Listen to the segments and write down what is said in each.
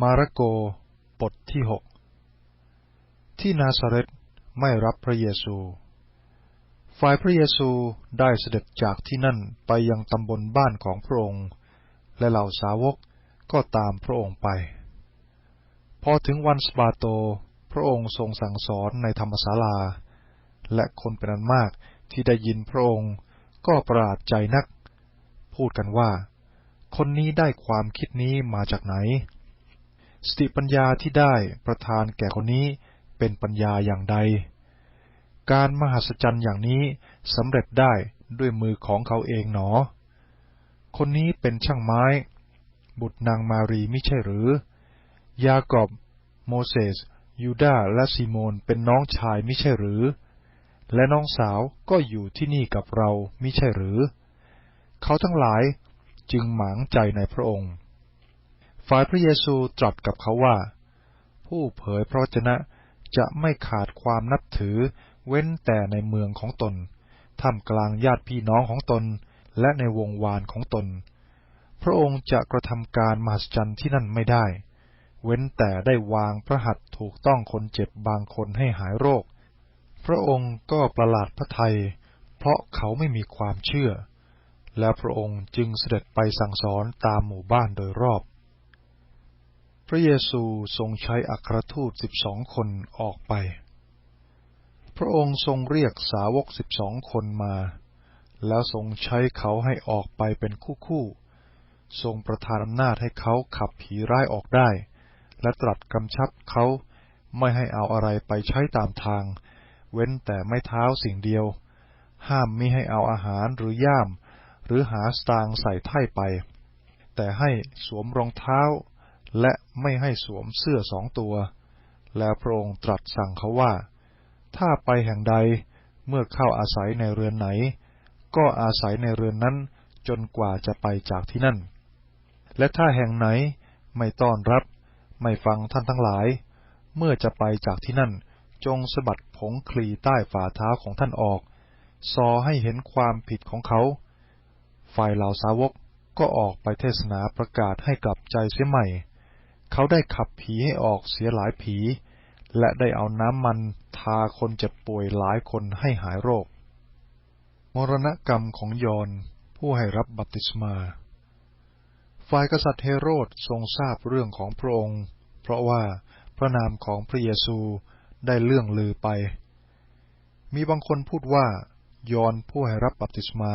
มาระโกบทที่หกที่นาซาเรตไม่รับพระเยซู ฝ่ายพระเยซูได้เสด็จจากที่นั่นไปยังตำบลบ้านของพระองค์ และเหล่าสาวกก็ตามพระองค์ไป พอถึงวันสบาโต พระองค์ทรงสั่งสอนในธรรมศาลา และคนเป็นอันมากที่ได้ยินพระองค์ก็ประหลาดใจนัก พูดกันว่า คนนี้ได้ความคิดนี้มาจากไหน สติปัญญาที่ได้ประทานแก่คนนี้เป็นปัญญาอย่างใด การมหัศจรรย์อย่างนี้สำเร็จได้ด้วยมือของเขาเองหนอ คนนี้เป็นช่างไม้ บุตรนางมารีไม่ใช่หรือ ยากอบ โมเสส ยูดาและซีโมนเป็นน้องชายไม่ใช่หรือ และน้องสาวก็อยู่ที่นี่กับเราไม่ใช่หรือ เขาทั้งหลายจึงหมางใจในพระองค์ ฝ่ายพระเยซูตรัสกับเขาว่า ผู้เผยพระวจนะจะไม่ขาดความนับถือเว้นแต่ในเมืองของตน ท่ามกลางญาติพี่น้องของตน และในวงวานของตน พระองค์จะกระทำการมหัศจรรย์ที่นั่นไม่ได้ เว้นแต่ได้วางพระหัตถ์ถูกต้องคนเจ็บบางคนให้หายโรค พระองค์ก็ประหลาดพระทัย เพราะเขาไม่มีความเชื่อ และพระองค์จึงเสด็จไปสั่งสอนตามหมู่บ้านโดยรอบ ระเยซูทรงใช้อัครทูตสิบสองคนออกไป พระองค์ทรงเรียกสาวกสิบสองคนมา แล้วทรงใช้เขาให้ออกไปเป็นคู่คู่ทรงประทานอำนาจให้เขาขับผีร้ายออกได้ และตรัสกำชับเขาไม่ให้เอาอะไรไปใช้ตามทาง เว้นแต่ไม่เท้าสิ่งเดียว ห้ามมิให้เอาอาหารหรือย่าม หรือหาสตางใส่ไถ่ไป แต่ให้สวมรองเท้า และไม่ให้สวมเสื้อสองตัว แล้วพระองค์ตรัสสั่งเขาว่า ถ้าไปแห่งใดเมื่อเข้าอาศัยในเรือนไหน ก็อาศัยในเรือนนั้นจนกว่าจะไปจากที่นั่น และถ้าแห่งไหนไม่ต้อนรับ ไม่ฟังท่านทั้งหลาย เมื่อจะไปจากที่นั่น จงสะบัดผงคลีใต้ฝ่าเท้าของท่านออก ซอให้เห็นความผิดของเขา ฝ่ายเหล่าสาวกก็ออกไปเทศนาประกาศให้กลับใจเสียใหม่ เขาได้ขับผีให้ออกเสียหลายผี และได้เอาน้ำมันทาคนเจ็บป่วยหลายคนให้หายโรค มรณกรรมของยอนผู้ให้รับบัพติศมา ฝ่ายกษัตริย์เฮโรดทรงทราบเรื่องของพระองค์ เพราะว่าพระนามของพระเยซูได้เลื่องลือไป มีบางคนพูดว่ายอนผู้ให้รับบัพติศมา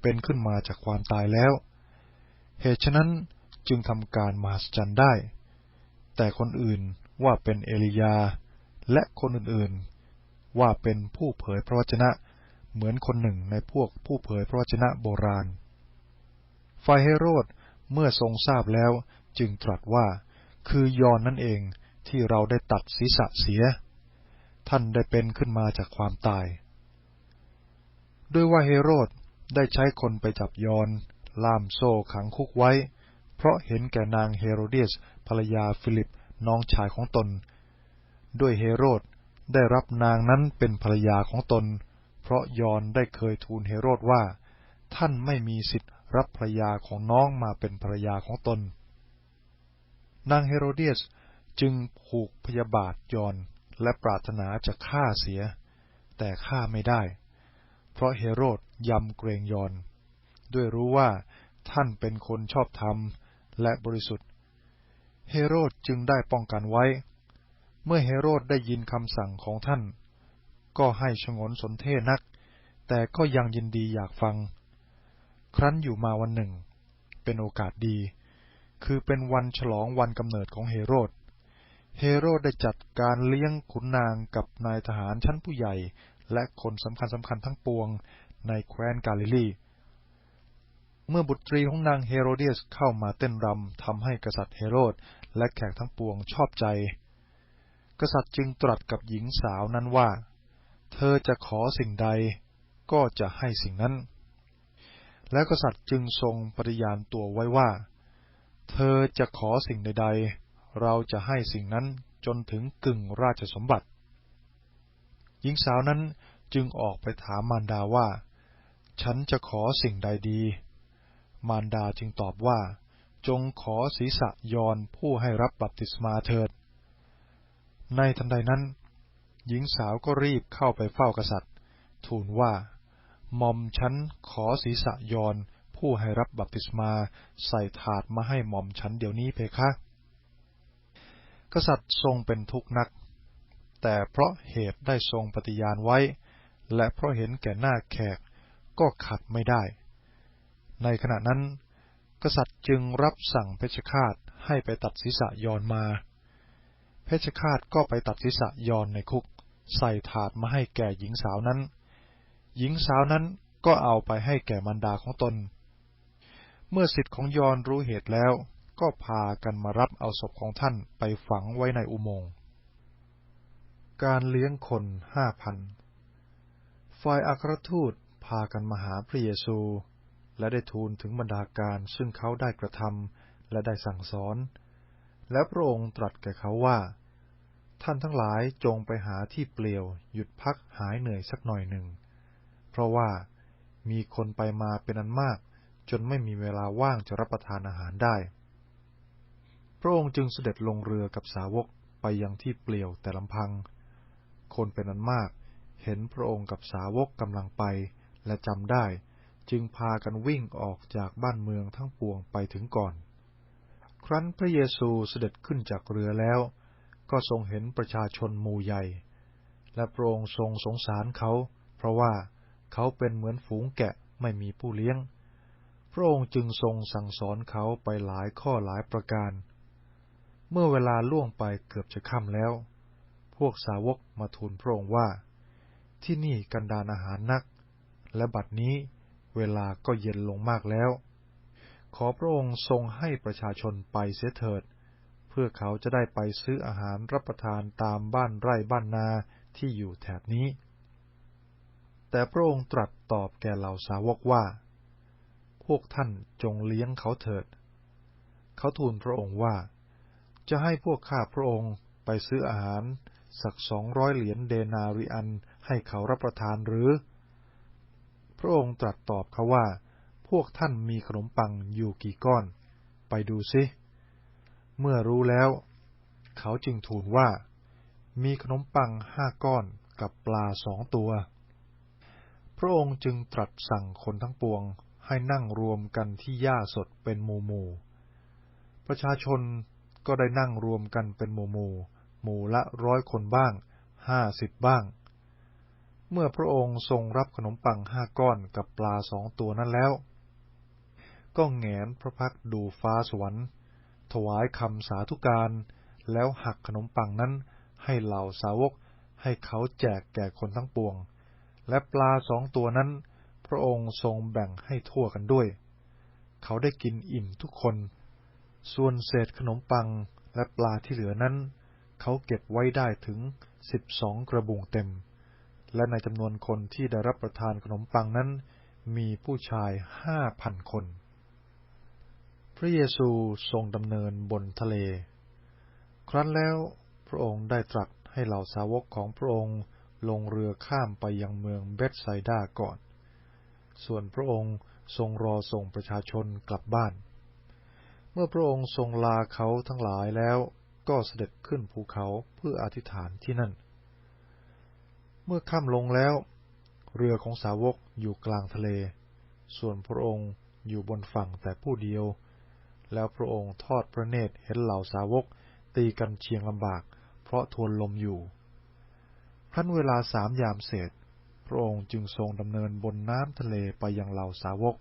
เป็นขึ้นมาจากความตายแล้ว เหตุฉะนั้น จึงทำการมหัศจรรย์ได้ แต่คนอื่นว่าเป็นเอลียา และคนอื่นๆ ว่าเป็นผู้เผยพระวจนะ เหมือนคนหนึ่งในพวกผู้เผยพระวจนะโบราณฝ่ายเฮโรดเมื่อทรงทราบแล้วจึงตรัสว่า คือยอนนั่นเองที่เราได้ตัดศีรษะเสีย ท่านได้เป็นขึ้นมาจากความตาย ด้วยว่าเฮโรดได้ใช้คนไปจับยอน ล่ามโซ่ขังคุกไว้ เพราะเห็นแก่นางเฮโรเดียสภรรยาฟิลิปน้องชายของตน ด้วยเฮโรดได้รับนางนั้นเป็นภรรยาของตน เพราะยอนได้เคยทูลเฮโรดว่า ท่านไม่มีสิทธิ์รับภรรยาของน้องมาเป็นภรรยาของตน นางเฮโรเดียสจึงผูกพยาบาทยอนและปรารถนาจะฆ่าเสีย แต่ฆ่าไม่ได้ เพราะเฮโรดยำเกรงยอน ด้วยรู้ว่าท่านเป็นคนชอบธรรม และบริสุทธิ์ เฮโรดจึงได้ป้องกันไว้ เมื่อเฮโรดได้ยินคำสั่งของท่าน ก็ให้ชงนสนเทนัก แต่ก็ยังยินดีอยากฟัง ครั้นอยู่มาวันหนึ่ง เป็นโอกาสดี คือเป็นวันฉลองวันกำเนิดของเฮโรด เฮโรดได้จัดการเลี้ยงขุนนางกับนายทหารชั้นผู้ใหญ่และคนสำคัญสำคัญทั้งปวงในแคว้นกาลิลี เมื่อบุตรีของนางเฮโรเดียสเข้ามาเต้นรำทำให้กษัตริย์เฮโรดและแขกทั้งปวงชอบใจ กษัตริย์จึงตรัสกับหญิงสาวนั้นว่า เธอจะขอสิ่งใดก็จะให้สิ่งนั้น แล้วกษัตริย์จึงทรงปฏิญาณตัวไว้ว่า เธอจะขอสิ่งใดๆ เราจะให้สิ่งนั้นจนถึงกึ่งราชสมบัติ หญิงสาวนั้นจึงออกไปถามมารดาว่า ฉันจะขอสิ่งใดดี มารดาจึงตอบว่า จงขอศีรษะยอนผู้ให้รับบัพติศมาเถิด ในทันใดนั้น หญิงสาวก็รีบเข้าไปเฝ้ากษัตริย์ ทูลว่าหม่อมฉันขอศีรษะยอนผู้ให้รับบัพติศมาใส่ถาดมาให้หม่อมฉันเดี๋ยวนี้เพคะ กษัตริย์ทรงเป็นทุกข์นัก แต่เพราะเหตุได้ทรงปฏิญาณไว้ และเพราะเห็นแก่หน้าแขกก็ขัดไม่ได้ ในขณะนั้น กษัตริย์จึงรับสั่งเพชฌฆาตให้ไปตัดศีรษะยอนมา เพชฌฆาตก็ไปตัดศีรษะยอนในคุก ใส่ถาดมาให้แก่หญิงสาวนั้น หญิงสาวนั้นก็เอาไปให้แก่มารดาของตน เมื่อสิทธิ์ของยอนรู้เหตุแล้ว ก็พากันมารับเอาศพของท่านไปฝังไว้ในอุโมงค์การเลี้ยงคนห้าพัน ฝ่ายอัครทูตพากันมาหาพระเยซู และได้ทูลถึงบรรดาการซึ่งเขาได้กระทำและได้สั่งสอน แล้วพระองค์ตรัสแก่เขาว่า ท่านทั้งหลายจงไปหาที่เปลี่ยว หยุดพักหายเหนื่อยสักหน่อยหนึ่ง เพราะว่ามีคนไปมาเป็นอันมาก จนไม่มีเวลาว่างจะรับประทานอาหารได้ พระองค์จึงเสด็จลงเรือกับสาวกไปยังที่เปลี่ยวแต่ลำพัง คนเป็นอันมาก เห็นพระองค์กับสาวกกำลังไปและจำได้ จึงพากันวิ่งออกจากบ้านเมืองทั้งปวงไปถึงก่อน ครั้นพระเยซูเสด็จขึ้นจากเรือแล้ว ก็ทรงเห็นประชาชนหมู่ใหญ่ และพระองค์ทรงสงสารเขา เพราะว่าเขาเป็นเหมือนฝูงแกะไม่มีผู้เลี้ยง พระองค์จึงทรงสั่งสอนเขาไปหลายข้อหลายประการ เมื่อเวลาล่วงไปเกือบจะค่ำแล้ว พวกสาวกมาทูลพระองค์ว่า ที่นี่กันดานอาหารนัก และบัดนี้ เวลาก็เย็นลงมากแล้ว ขอพระองค์ทรงให้ประชาชนไปเสียเถิด เพื่อเขาจะได้ไปซื้ออาหารรับประทานตามบ้านไร่บ้านนาที่อยู่แถบนี้ แต่พระองค์ตรัสตอบแก่เหล่าสาวกว่า พวกท่านจงเลี้ยงเขาเถิด เขาทูลพระองค์ว่า จะให้พวกข้าพระองค์ไปซื้ออาหารสักสองร้อยเหรียญเดนาริอันให้เขารับประทานหรือ พระองค์ตรัสตอบเขาว่า พวกท่านมีขนมปังอยู่กี่ก้อน ไปดูซิเมื่อรู้แล้ว เขาจึงทูลว่า มีขนมปังห้าก้อนกับปลาสองตัว พระองค์จึงตรัสสั่งคนทั้งปวงให้นั่งรวมกันที่หญ้าสดเป็นหมู่หมู่ประชาชนก็ได้นั่งรวมกันเป็นหมู่หมู่หมู่ละร้อยคนบ้างห้าสิบบ้าง เมื่อพระองค์ทรงรับขนมปังห้าก้อนกับปลาสองตัวนั้นแล้ว ก็แงนพระพักดูฟ้าสวรรค์ ถวายคำสาธุการ แล้วหักขนมปังนั้นให้เหล่าสาวกให้เขาแจกแก่คนทั้งปวง และปลาสองตัวนั้น พระองค์ทรงแบ่งให้ทั่วกันด้วย เขาได้กินอิ่มทุกคน ส่วนเศษขนมปังและปลาที่เหลือนั้น เขาเก็บไว้ได้ถึงสิบสองกระบุงเต็ม และในจำนวนคนที่ได้รับประทานขนมปังนั้น มีผู้ชายห้าพันคน พระเยซูทรงดำเนินบนทะเล ครั้นแล้วพระองค์ได้ตรัสให้เหล่าสาวกของพระองค์ลงเรือข้ามไปยังเมืองเบธไซดาก่อน ส่วนพระองค์ทรงรอส่งประชาชนกลับบ้าน เมื่อพระองค์ทรงลาเขาทั้งหลายแล้วก็เสด็จขึ้นภูเขาเพื่ออธิษฐานที่นั่น เมื่อค่ำลงแล้ว เรือของสาวกอยู่กลางทะเล ส่วนพระองค์อยู่บนฝั่งแต่ผู้เดียว แล้วพระองค์ทอดพระเนตรเห็นเหล่าสาวกตีกันเชียงลำบาก เพราะทวนลมอยู่ครั้นเวลาสามยามเศษ พระองค์จึงทรงดำเนินบนน้ำทะเลไปยังเหล่าสาวก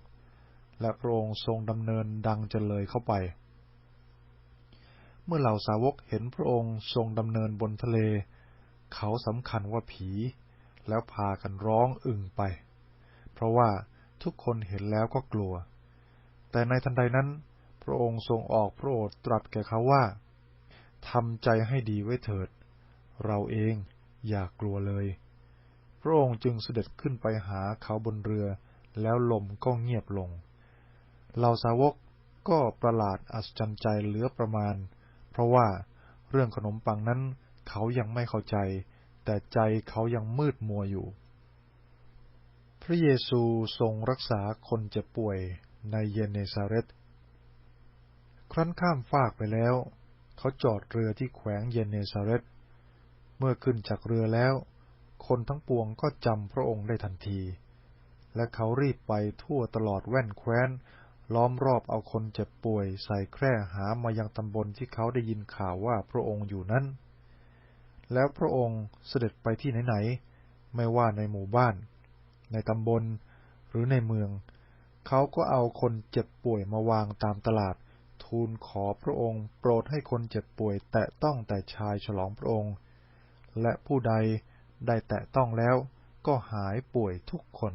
และพระองค์ทรงดำเนินดังจะเลยเข้าไป เมื่อเหล่าสาวกเห็นพระองค์ทรงดำเนินบนทะเล เขาสำคัญว่าผี แล้วพากันร้องอึ่งไป เพราะว่าทุกคนเห็นแล้วก็กลัว แต่ในทันใดนั้น พระองค์ทรงออกพระโอษฐ์ตรัสแก่เขาว่าทำใจให้ดีไว้เถิด เราเองอย่ากลัวเลย พระองค์จึงเสด็จขึ้นไปหาเขาบนเรือ แล้วลมก็เงียบลง เหล่าสาวกก็ประหลาดอัศจรรย์ใจเหลือประมาณ เพราะว่าเรื่องขนมปังนั้น เขายังไม่เข้าใจ แต่ใจเขายังมืดมัวอยู่ พระเยซูทรงรักษาคนเจ็บป่วยในเยเนซาเรตครั้นข้ามฟากไปแล้ว เขาจอดเรือที่แขวงเยเนซาเรตเมื่อขึ้นจากเรือแล้ว คนทั้งปวงก็จำพระองค์ได้ทันที และเขารีบไปทั่วตลอดแว่นแคว้น ล้อมรอบเอาคนเจ็บป่วยใส่แคร่หามายังตำบลที่เขาได้ยินข่าวว่าพระองค์อยู่นั้น แล้วพระองค์เสด็จไปที่ไหนๆ ไม่ว่าในหมู่บ้าน ในตำบล หรือในเมือง เขาก็เอาคนเจ็บป่วยมาวางตามตลาด ทูลขอพระองค์โปรดให้คนเจ็บป่วย แตะต้องแต่ชายฉลองพระองค์ และผู้ใดได้แตะต้องแล้วก็หายป่วยทุกคน